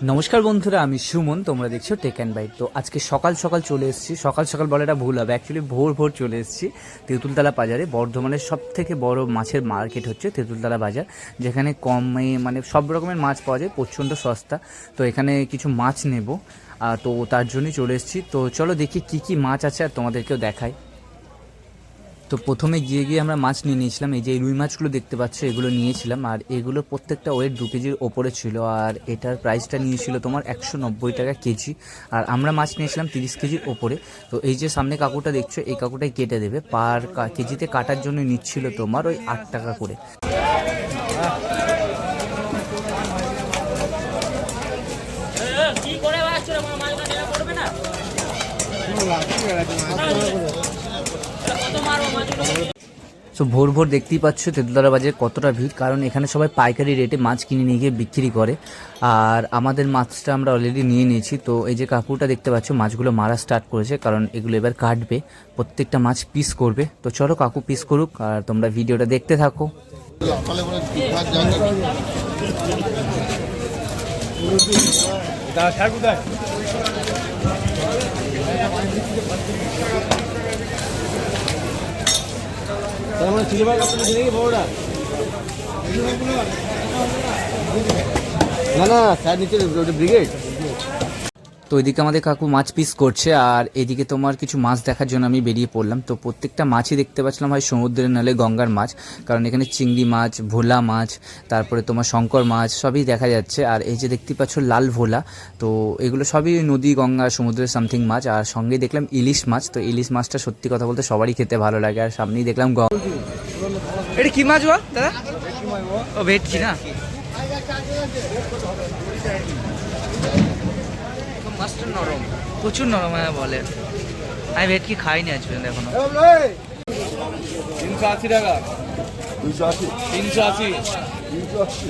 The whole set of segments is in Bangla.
নমস্কার বন্ধুরা, আমি সুমন, তোমরা দেখছ টেক অ্যান্ড বাইট তো আজকে সকাল সকাল চলে এসেছি। সকাল সকাল বলাটা ভুল হবে। অ্যাকচুয়ালি ভোর ভোর চলে এসেছি তেঁতুলতলা বাজারে। বর্ধমানের সব থেকে বড় মাছের মার্কেট হচ্ছে তেঁতুলতলা বাজার, যেখানে কমে মানে সব রকমের মাছ পাওয়া যায়, প্রচণ্ড সস্তা। তো এখানে কিছু মাছ নেব। তো তার জন্যই চলে এসেছি। তো চলো দেখি কি কি মাছ আছে আর তোমাদেরকেও দেখাই। তো প্রথমে গিয়ে গিয়ে আমরা মাছ নিয়ে নিয়েছিলাম। এই যে এই রুই মাছগুলো দেখতে পাচ্ছ এগুলো নিয়েছিলাম। আর এগুলো প্রত্যেকটা ওয়েট দু কেজির ওপরে ছিল। আর এটার প্রাইসটা নিয়েছিল তোমার একশো নব্বই টাকা কেজি। আর আমরা মাছ নিয়েছিলাম তিরিশ কেজির ওপরে। তো এই যে সামনে কাকুটা দেখছ এই কাকুটাই কেটে দেবে। পার কা- কেজিতে কাটার জন্য নিচ্ছিল তোমার ওই আট টাকা করে। সো ভোর ভোর দেখতেই পাচ্ছ তেঁতুলতলা বাজারে কতটা ভিড়, কারণ এখানে সবাই পাইকারি রেটে মাছ কিনে নিয়ে গিয়ে বিক্রি করে। আর আমাদের মাছটা আমরা অলরেডি নিয়ে নিয়েছি, তো এই যে কাকুটা দেখতে পাচ্ছ মাছগুলো মারা স্টার্ট করেছে, কারণ এগুলো এবার কাটবে, প্রত্যেকটা মাছ পিস করবে। তো চলো কাকু পিস করুক, আর তোমরা ভিডিওটা দেখতে থাকো। না না স্যার নিচে ব্রিগেড তো এদিকে আমাদের কাকু মাছ পিস করছে আর এদিকে তোমার কিছু মাছ দেখার জন্য আমি বেরিয়ে পড়লাম। তো প্রত্যেকটা মাছই দেখতে পাচ্ছিলাম হয় সমুদ্রের নালে গঙ্গার মাছ কারণ এখানে চিংড়ি মাছ ভোলা মাছ তারপরে তোমার শঙ্কর মাছ সবই দেখা যাচ্ছে। আর এই যে দেখতে পাচ্ছ লাল ভোলা তো এগুলো সবই নদী গঙ্গা সমুদ্রের সামথিং মাছ। আর সঙ্গে দেখলাম ইলিশ মাছ তো ইলিশ মাছটা সত্যি কথা বলতে সবারই খেতে ভালো লাগে। আর সামনেই দেখলাম গ- এটা কি মাছ দাদা? ও ভেটকি না মাছটা নরম। প্রচুর নরম হ্যাঁ বলে। আমি ভেটকি খাইনি আজ পর্যন্ত এখনও। তিনশো আশি টাকা। দুশো আশি। তিনশো আশি। তিনশো আশি।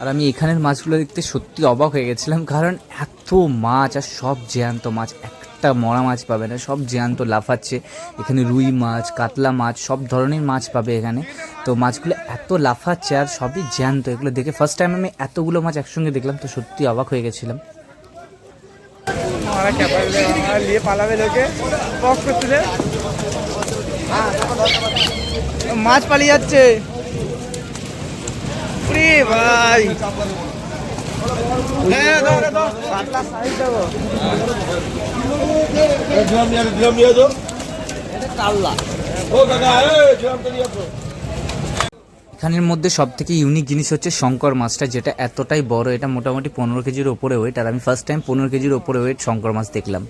আর আমি এখানের মাছগুলো দেখতে সত্যি অবাক হয়ে গেছিলাম কারণ এত মাছ আর সব জ্যান্ত মাছ একটা মরা মাছ পাবে না, সব জ্যান্ত লাফাচ্ছে। এখানে রুই মাছ, কাতলা মাছ, সব ধরনের মাছ পাবে এখানে। তো মাছগুলো এত লাফাচ্ছে আর সবই জ্যান্ত, এগুলো দেখে ফার্স্ট টাইম আমি এতগুলো মাছ একসঙ্গে দেখলাম, তো সত্যি অবাক হয়ে গেছিলাম। মাছ পালিয়ে যাচ্ছে। ভাই। এখানের মধ্যে সব থেকে ইউনিক জিনিস হচ্ছে শঙ্কর মাছটা, যেটা এতটাই বড়, এটা মোটামুটি পনেরো কেজির ওপরে ওয়েট আর আমি ফার্স্ট টাইম পনেরো কেজির ওপরে ওয়েট শঙ্কর মাছ দেখলাম।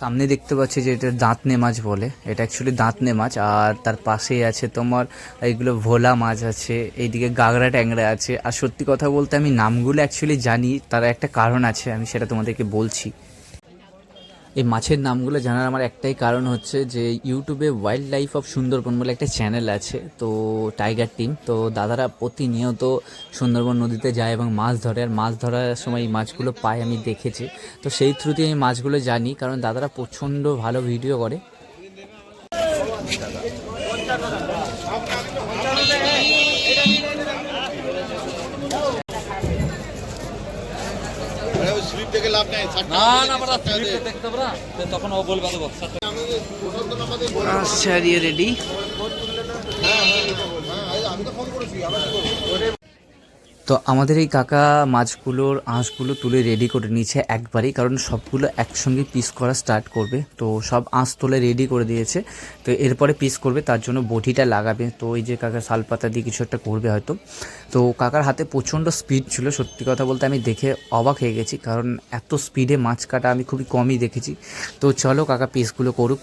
সামনে দেখতে পাচ্ছি যে এটা দাঁতনে মাছ বলে। এটা অ্যাকচুয়ালি দাঁতনে মাছ, আর তার পাশেই আছে তোমার এইগুলো ভোলা মাছ আছে, এইদিকে গাগরা ট্যাংরা আছে। আর সত্যি কথা বলতে আমি নামগুলো অ্যাকচুয়ালি জানি, তার একটা কারণ আছে, আমি সেটা তোমাদেরকে বলছি। এই মাছের নামগুলো জানার আমার একটাই কারণ হচ্ছে যে ইউটিউবে ওয়াইল্ড লাইফ অফ সুন্দরবন বলে একটা চ্যানেল আছে, তো টাইগার টিম তো দাদারা প্রতিনিয়ত সুন্দরবন নদীতে যায় এবং মাছ ধরে, আর মাছ ধরার সময় এই মাছগুলো পায় আমি দেখেছি। তো সেই থ্রুতে আমি মাছগুলো জানি, কারণ দাদারা প্রচণ্ড ভালো ভিডিও করে। আচ্ছা রেডি আমি তো ফোন করেছি? তো আমাদের এই কাকা মাছগুলোর আঁশগুলো তুলে রেডি করে নিয়েছে একবারই, কারণ সবগুলো একসঙ্গে পিস করা স্টার্ট করবে। তো সব আঁশ তুলে রেডি করে দিয়েছে। তো এরপরে পিস করবে, তার জন্য বটিটা লাগাবে। তো এই যে কাকা শালপাতা দিয়ে কিছু একটা করবে হয়তো। তো কাকার হাতে প্রচণ্ড স্পিড ছিল, সত্যি কথা বলতে আমি দেখে অবাক হয়ে গেছি, কারণ এত স্পিডে মাছ কাটা আমি খুবই কমই দেখেছি। তো চলো কাকা পিসগুলো করুক।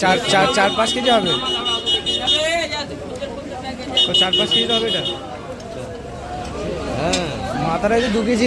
চার চার চার পাঁচ কেজি হবে? তো চার পাঁচ কেজি তো হবে এটা? হ্যাঁ। মাথাটা যে দু কেজি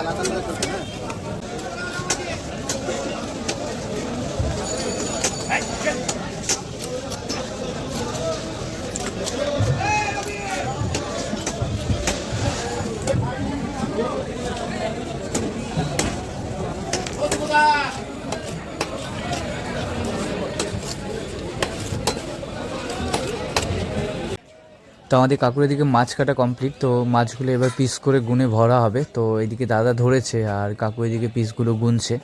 সাইজ করে খাইলে কোথাও তো আমাদের কাকুর এদিকে মাছ কাটা কমপ্লিট তো মাছগুলো এবার পিস করে গুনে ভরা হবে। তো এদিকে দাদা ধরেছে আর কাকু এদিকে পিসগুলো গুনছে।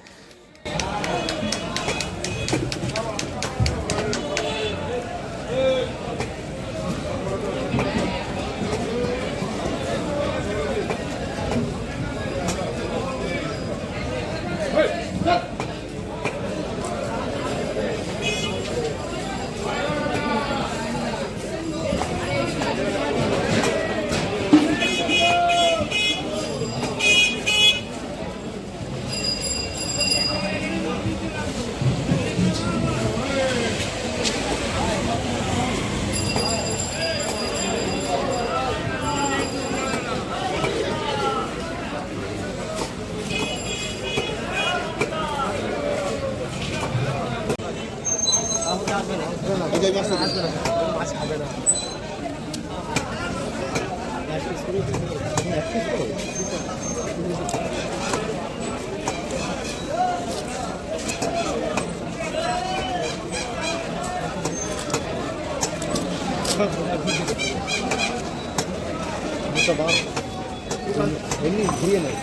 এমনি ঘুরিয়ে নেয়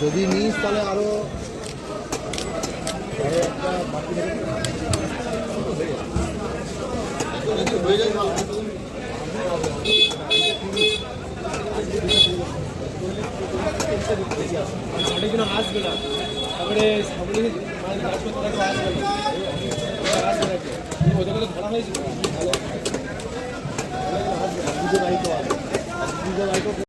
যদি নিস তাহলে আরও অনেকদিন আসবে না তারপরে সামনে আসবে তারা আসবে না আসবে না ওদেরকে তো ধরা হয়েছিল